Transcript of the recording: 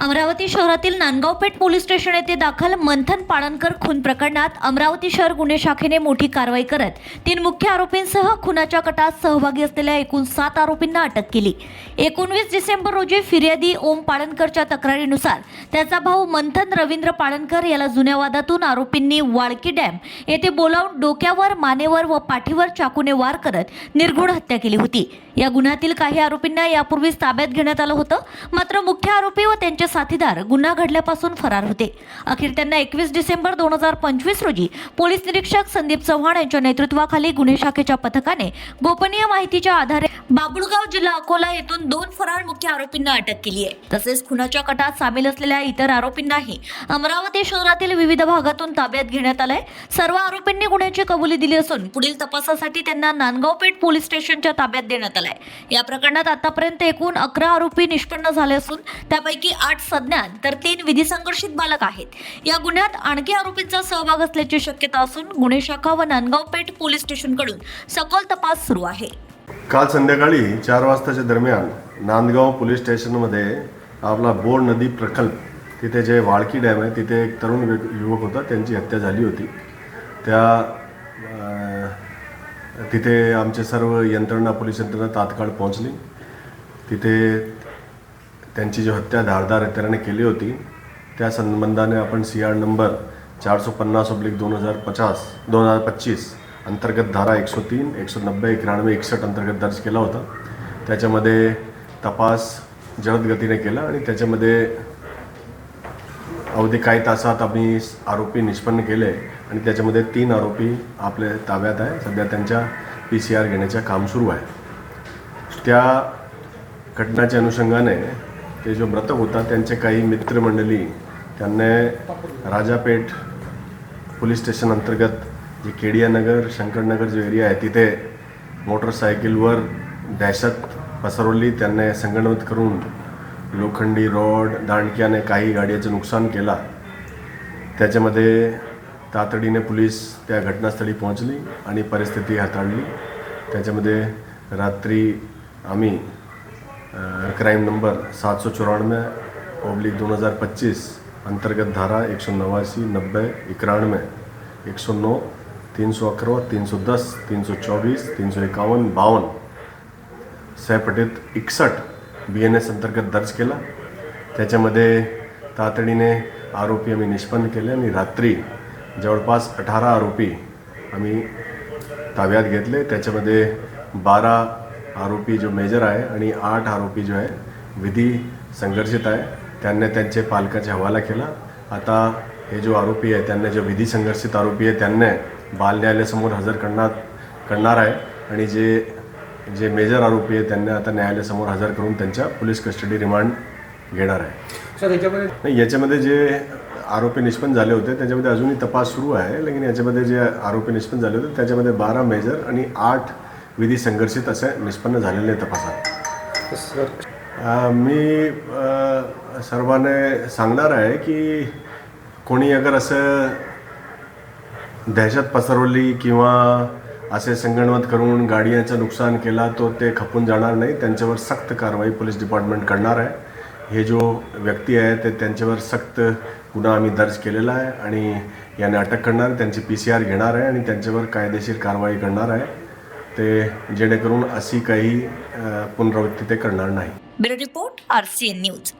अमरावती शहरातील Nandgaon Peth police station येथे दाखल मंथन पाळणकर खून प्रकरणात अमरावती शहर गुन्हे शाखेने मोठी कारवाई करत तीन मुख्य आरोपींसह खुनाच्या कटात सहभागी असलेल्या एकूण सात आरोपींना अटक केली. एकोणवीस डिसेंबर रोजी फिर्यादी ओम पाळणकरच्या तक्रारीनुसार त्याचा भाऊ मंथन रवींद्र पाळणकर याला जुन्या वादातून आरोपींनी वाळकी डॅम येथे बोलावून डोक्यावर मानेवर व पाठीवर चाकूने वार करत निर्घुण हत्या केली होती. या गुन्ह्यातील काही आरोपींना यापूर्वीच ताब्यात घेण्यात आलं होतं. मात्र मुख्य आरोपी व त्यांचे साथीदार गुन्हा घडल्यापासून फरार होते. अखेर त्यांना एकवीस डिसेंबर दोन हजार पंचवीस रोजी पोलीस निरीक्षक संदीप चव्हाण यांच्या नेतृत्वाखाली गुन्हे शाखेच्या पथकाने गोपनीय माहितीच्या आधारे बाबुळगाव जिल्हा अकोला येथून दोन फरार मुख्य आरोपींना अटक केली आहे. तसेच खुनाच्या कटात सामील असलेल्या इतर आरोपींनाही अमरावती शहरातील विविध भागातून ताब्यात घेण्यात आलंय. सर्व आरोपींनी गुन्ह्याची कबुली दिली असून पुढील तपासासाठी त्यांना नांदगावपेठ पोलीस स्टेशनच्या ताब्यात देण्यात आलं आलाय या प्रकरणात आतापर्यंत एकूण अकरा आरोपी निष्पन्न झाले असून त्यापैकी आठ सज्ञान तर तीन विधी संघर्षित बालक आहेत. या गुन्ह्यात आणखी आरोपींचा सहभाग असल्याची शक्यता असून गुन्हे शाखा व नांदगावपेठ पोलीस स्टेशनकडून सखोल तपास सुरू आहे. काल संध्याकाळी चार वाजताच्या दरम्यान नांदगाव पोलीस स्टेशनमध्ये आपला बोर नदी प्रकल्प तिथे जे वाळकी डॅम आहे तिथे एक तरुण युवक होता त्यांची हत्या झाली होती. त्या तिथे आमचे सर्व यंत्रणा पोलीस यंत्रणा तात्काळ पोहोचली. तिथे त्यांची जी हत्या धारदार हत्याराने केली होती त्या संबंधाने आपण सी आर नंबर चारशे पन्नास ऑब्लिक दोन हजार पचास दोन हजार पच्चीस अंतर्गत धारा एकशे तीन एकशे नब्बे एकोणनव्वे एकसष्ट अंतर्गत दर्ज केला होता. त्याच्यामध्ये तपास जलद गतीने केला आणि त्याच्यामध्ये अवधी काही तासात आम्ही आरोपी निष्पन्न केले. आणि त्याच्यामध्ये तीन आरोपी आपल्या ताब्यात आहे. सध्या त्यांच्या पी सी आर घेण्याचं काम सुरू आहे. त्या घटनाच्या अनुषंगाने ते जो मृतक होता त्यांचे काही मित्रमंडळी त्यांना राजापेठ पोलीस स्टेशन अंतर्गत जे केडियानगर शंकरनगर जो एरिया आहे तिथे मोटरसायकलवर दहशत पसरवली. त्यांना संगणमत करून लोखंडी रॉड दांडक्याने काही गाड्याचं नुकसान केला. त्याच्यामध्ये तातडीने पोलीस त्या घटनास्थळी पोहोचली आणि परिस्थिती हाताळली. त्याच्यामध्ये रात्री आम्ही क्राईम नंबर सातशे चौरानवे ओब्लिक दोन हजार पच्चीस अंतर्गत धारा एक सौ नवासी नब्बे इक्यानवे एक सौ नौ तीन सौ अकरा तीन सौ दस तीन सौ चौबीस तीन सौ एकावन्न बावन्न. सहपटीत एकसष्ट बी एन एस अंतर्गत दर्ज केला. त्याच्यामध्ये तातडीने आरोपी आम्ही निष्पन्न केले आणि रात्री जवळपास अठरा आरोपी आम्ही ताब्यात घेतले. त्याच्यामध्ये बारा आरोपी जो मेजर आहे आणि आठ आरोपी जो आहे विधी संघर्षित आहे. त्यांनी त्यांचे पालकाचा हवाला केला. आता हे जो आरोपी आहे त्यांना जो विधी संघर्षित आरोपी आहे त्यांना बाल न्यायालयासमोर हजर करण्यात करणार आहे. आणि जे जे मेजर आरोपी आहे त्यांना आता न्यायालयासमोर हजर करून त्यांच्या पोलीस कस्टडी रिमांड घेणार आहे. सर याच्यामध्ये नाही याच्यामध्ये जे आरोपी निष्पन्न झाले होते. त्याच्यामध्ये अजूनही तपास सुरू आहे लेकिन याच्यामध्ये जे आरोपी निष्पन्न झाले होते त्याच्यामध्ये बारा मेजर आणि आठ विधी संघर्षित असे निष्पन्न झालेले तपासात सर मी सर्वांना सांगणार आहे की कोणी अगर असं दहशत पसरवली किंवा असे संगणमत करून गाड्यांचं नुकसान केला तो ते खपून जाणार नाही त्यांच्यावर सक्त कारवाई पोलीस डिपार्टमेंट करणार आहे. हे जो व्यक्ती आहे ते त्यांच्यावर सक्त गुन्हा आम्ही दर्ज केलेला आहे आणि याने अटक करणार त्यांची पी सी आर घेणार आहे आणि त्यांच्यावर कायदेशीर कारवाई करणार आहे. ते जेणेकरून अशी काही पुनरावृत्ती ते करणार नाही. Bureau report R C N news.